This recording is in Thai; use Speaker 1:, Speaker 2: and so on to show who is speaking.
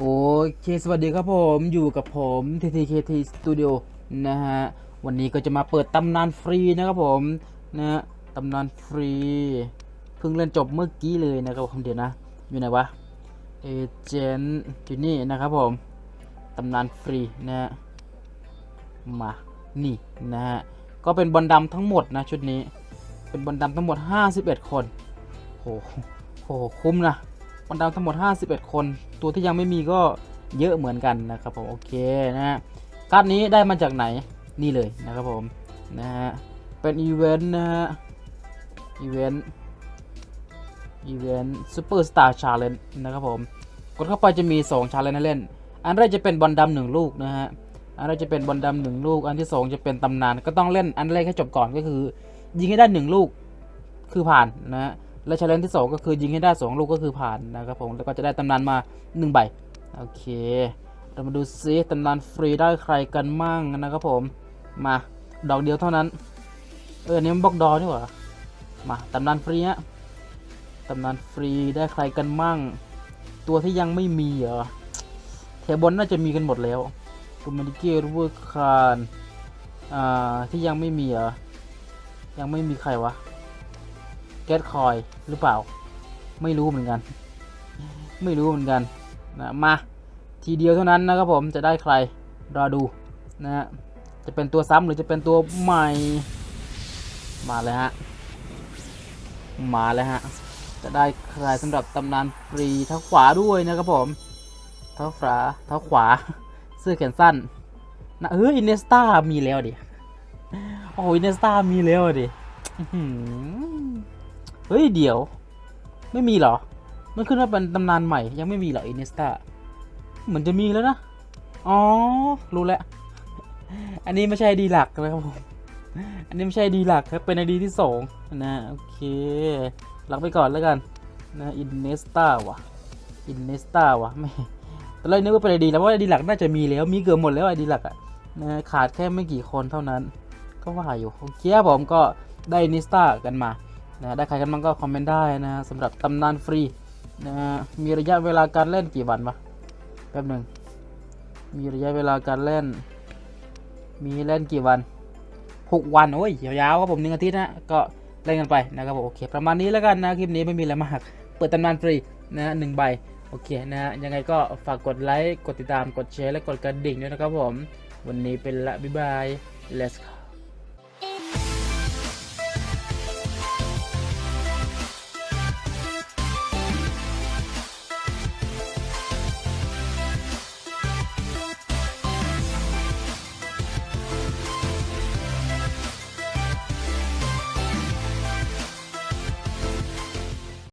Speaker 1: โอเคสวัสดีครับผมอยู่กับผม TTKT Studio นะฮะ วันนี้ก็จะมาเปิดตำนานฟรีนะครับผมนะฮะตำนานฟรี เพิ่งเล่นจบเมื่อกี้เลยนะครับผมเดี๋ยวนะ อยู่ไหนวะเอเจนต์อยู่นี่นะครับผมตำนานฟรีนะฮะมานี่นะฮะ ก็เป็นบอลดำทั้งหมดนะชุดนี้ เป็นบอลดำทั้งหมด 51 คนโหโหคุ้มนะ บอลดำทั้งหมด 51 คน ตัวที่ยังไม่มีก็เยอะเหมือนกันนะครับผมโอเคนะฮะการ์ดนี้ได้มาจากไหนนี่เลยนะครับผมนะฮะเป็นอีเวนต์นะฮะอีเวนต์อีเวนต์ซูเปอร์สตาร์ชาเลนจ์นะครับผมกดเข้าไปจะมี 2 ชาเลนจ์ให้เล่น อันแรกจะเป็นบอลดำหนึ่งลูกนะฮะอันแรกจะเป็นบอลดำหนึ่งลูก อันที่สองจะเป็นตำนานก็ต้องเล่นอันแรกให้จบก่อนก็คือ ยิงให้ได้หนึ่งลูกคือผ่านนะฮะ และชาเลนจ์ที่สองก็คือยิงให้ได้สองลูกก็คือผ่านนะครับผม แล้วก็จะได้ตำนานมาหนึ่งใบ โอเค เรามาดูซิตำนานฟรีได้ใครกันมั่งนะครับผม มา ดอกเดียวเท่านั้น เอออนนี้มันบล็อกดอนี่หว่า มาตำนานฟรีฮะตำนานฟรีได้ใครกันมั่ง ตัวที่ยังไม่มีเหรอแถวบนน่าจะมีกันหมดแล้วกูมาดิเกอรูเวอร์คานอ่าที่ยังไม่มีเหรอยังไม่มีใครวะ แก๊สคอยหรือเปล่า ไม่รู้เหมือนกัน ไม่รู้เหมือนกันนะมาทีเดียวเท่านั้นนะครับผมจะได้ใครรอดูนะฮะจะเป็นตัวซ้ำหรือจะเป็นตัวใหม่ มาเลยฮะมาเลยฮะจะได้ใครสำหรับตำนานฟรีเท้าขวาด้วยนะครับผมเท้าขวาเท้าขวาเสื้อแขนสั้นนะเอออินเนสตามีแล้วดิโอ้อินเนสตามีแล้วดิ เฮ้ยเดี๋ยว ไม่มีเหรอ มันขึ้นว่าเป็นตำนานใหม่ยังไม่มีเหรออินเนสตาเหมือนจะมีแล้วนะ อ๋อ รู้แล้ว อันนี้ไม่ใช่ดีหลักนะครับผม อันนี้ไม่ใช่ดีหลักครับ เป็นไอดีที่สองนะโอเคหลักไปก่อนแล้วกันนะอินเนสตาวะอินเนสตาวะไม่ตอนแรกนึกว่าเป็นไอดีแล้วว่าไอดีหลักน่าจะมีแล้วมีเกือบหมดแล้วไอดีหลักอะนะขาดแค่ไม่กี่คนเท่านั้น ก็ว่าอยู่โอเคครับผมก็ได้นิสตากันมา นะได้ใครกันบ้างก็คอมเมนต์ได้นะสำหรับตำนานฟรีนะมีระยะเวลาการเล่นกี่วันวะแป๊บหนึ่งมีระยะเวลาการเล่น มีเล่นกี่วัน 6 วันโอ้ยยาวๆครับผมหนึ่งอาทิตย์นะก็เล่นกันไปนะครับผมโอเคประมาณนี้แล้วกันนะคลิปนี้ไม่มีอะไรมากเปิดตำนานฟรีนะหนึ่งใบโอเคนะยังไงก็ฝากกดไลค์กดติดตามกดแชร์และกดกระดิ่งด้วยนะครับผม วันนี้เป็นละบ๊ายบาย let's go